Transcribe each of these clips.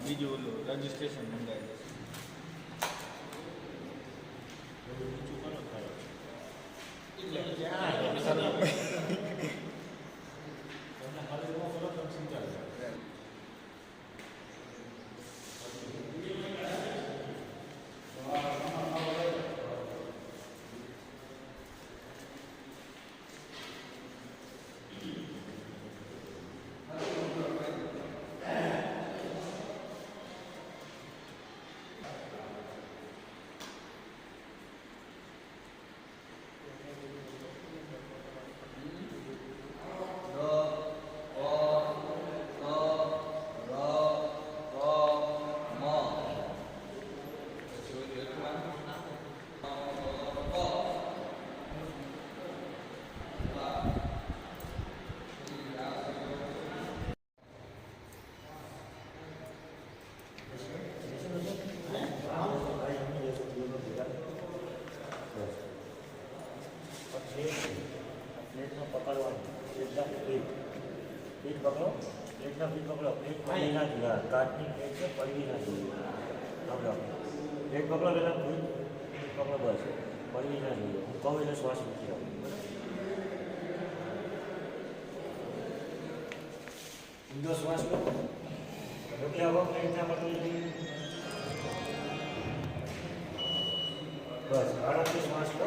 બીજું ઓલું રજીસ્ટ્રેશન મંગાવી દેશે બીજું પ્લેટનો પકડવાનું પ્લેટના પ્લેટ પ્લેટ પકડો પ્લેટના પ્લેટ પકડો પ્લેટ પડી ના જોઈએ કાચની પ્લેટ છે પડવી જોઈએ રાખો પ્લેટ પકડો પહેલાં પ્લેટ પકડો બસ પડવી ના જોઈએ હું કહું એટલે શ્વાસ નથી રાખો ઊંધો શ્વાસ લો રોકી આવો પ્લેટના પકડી બસ, આરામથી શ્વાસ લો.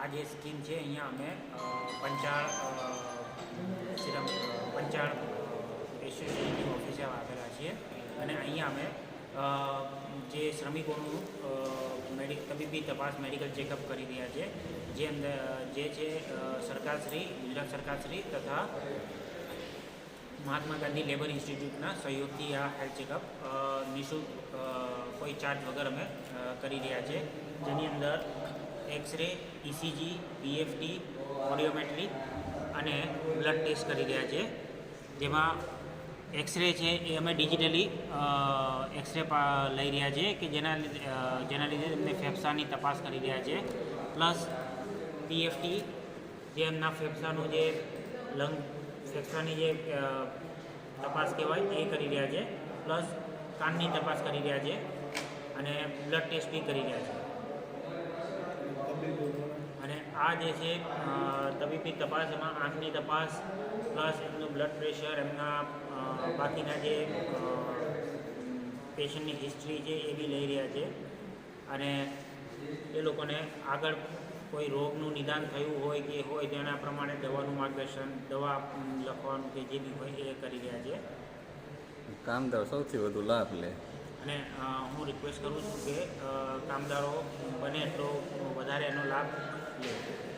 આ જે સ્કીમ છે, અહીંયા અમે પંચાળ શ્રમ પંચાળ એસોસિએશનની ઓફિસે આવેલા છીએ. અને અહીંયા અમે જે શ્રમિકોનું મેડિ, તબીબી તપાસ, મેડિકલ ચેકઅપ કરી રહ્યા છે. જે અંદર, જે છે સરકારશ્રી ગુજરાત સરકારશ્રી તથા મહાત્મા ગાંધી લેબર ઇન્સ્ટિટ્યૂટના સહયોગથી આ હેલ્થ ચેકઅપ નિઃશુલ્ક કોઈ ચાર્જ વગર અમે કરી રહ્યા છે. જેની અંદર એક્સરે ઇસીજી પીએફટી ઓડિયોમેટ્રિક અને બ્લડ ટેસ્ટ કરી રહ્યા છે. જેમાં એક્સરે છે એ અમે ડિજિટલી એક્સરે લઈ રહ્યા છે કે જેના લીધે જેના લીધે એમને ફેફસાની તપાસ કરી રહ્યા છે. પ્લસ પીએફટી જે એમના ફેફસાનું જે લંગ ફેફસાની જે તપાસ કહેવાય, એ કરી રહ્યા છે. પ્લસ કાનની તપાસ કરી રહ્યા છે અને બ્લડ ટેસ્ટ બી કરી રહ્યા છે અને આ જે છે તબીબી તપાસ એમાં આંખની તપાસ પ્લસ એમનું બ્લડ પ્રેશર એમના બાકીના જે પેશન્ટની હિસ્ટ્રી છે એ બી લઈ રહ્યા છે. અને એ લોકોને આગળ કોઈ રોગનું નિદાન થયું હોય કે હોય તેના પ્રમાણે દવાનું માર્ગદર્શન દવા લખવાનું કે જે બી હોય એ કરી રહ્યા છે. કામદાર સૌથી વધુ લાભ લે. અને હું રિક્વેસ્ટ કરું છું કે કામદારો બને એટલો વધારે એનો લાભ લે